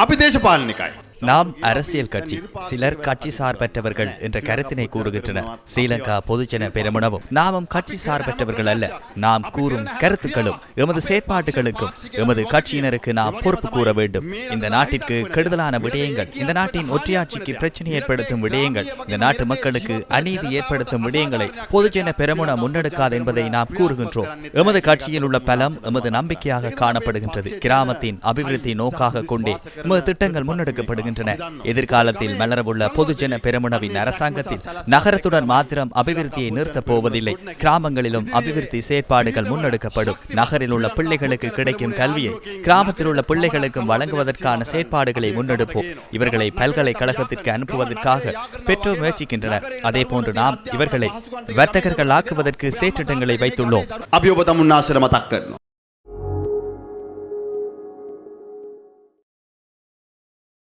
අපි දේශපාලනිකයි. நாம் அரசியல் கட்சி சிலர் கட்சி சார்பற்றவர்கள் என்ற கருத்தினை கூறுகின்றனர். ஸ்ரீலங்கா பொதுஜன பெருமனவும் நாமும் கட்சி சார்பற்றவர்கள் அல்ல. நாம் கூறும் கருத்துக்களும் எமது செயற்பாட்டுகளுக்கும் எமது கட்சியினருக்கு நாம் பொறுப்பு கூற வேண்டும். இந்த நாட்டிற்கு கெடுதலான விடயங்கள் இந்த நாட்டின் ஒற்றையாட்சிக்கு பிரச்சனை ஏற்படுத்தும் விடயங்கள் இந்த நாட்டு மக்களுக்கு அநீதி ஏற்படுத்தும் விடயங்களை பொதுஜன பெருமுன முன்னெடுக்காது என்பதை நாம் கூறுகின்றோம். எமது கட்சியில் உள்ள பலம் எமது நம்பிக்கையாக காணப்படுகின்றது. கிராமத்தின் அபிவிருத்தி நோக்காக கொண்டே எமது திட்டங்கள் முன்னெடுக்கப்படுகின்றன. வருகின்றன எதிர்காலத்தில் மலரவுள்ள பொதுஜன பெருமுனவின் அரசாங்கத்தில் நகரத்துடன் மாத்திரம் அபிவிருத்தியை நிறுத்தப் போவதில்லை. கிராமங்களிலும் அபிவிருத்தி செயற்பாடுகள் முன்னெடுக்கப்படும். நகரில் உள்ள பிள்ளைகளுக்கு கிடைக்கும் கல்வியை கிராமத்தில் உள்ள பிள்ளைகளுக்கும் வழங்குவதற்கான செயற்பாடுகளை முன்னெடுப்போம். இவர்களை பல்கலைக்கழகத்திற்கு அனுப்புவதற்காக பெற்றோர் முயற்சிக்கின்றனர். அதே போன்று நாம் இவர்களை வர்த்தகர்கள் ஆக்குவதற்கு செயற்றிட்டங்களை வைத்துள்ளோம்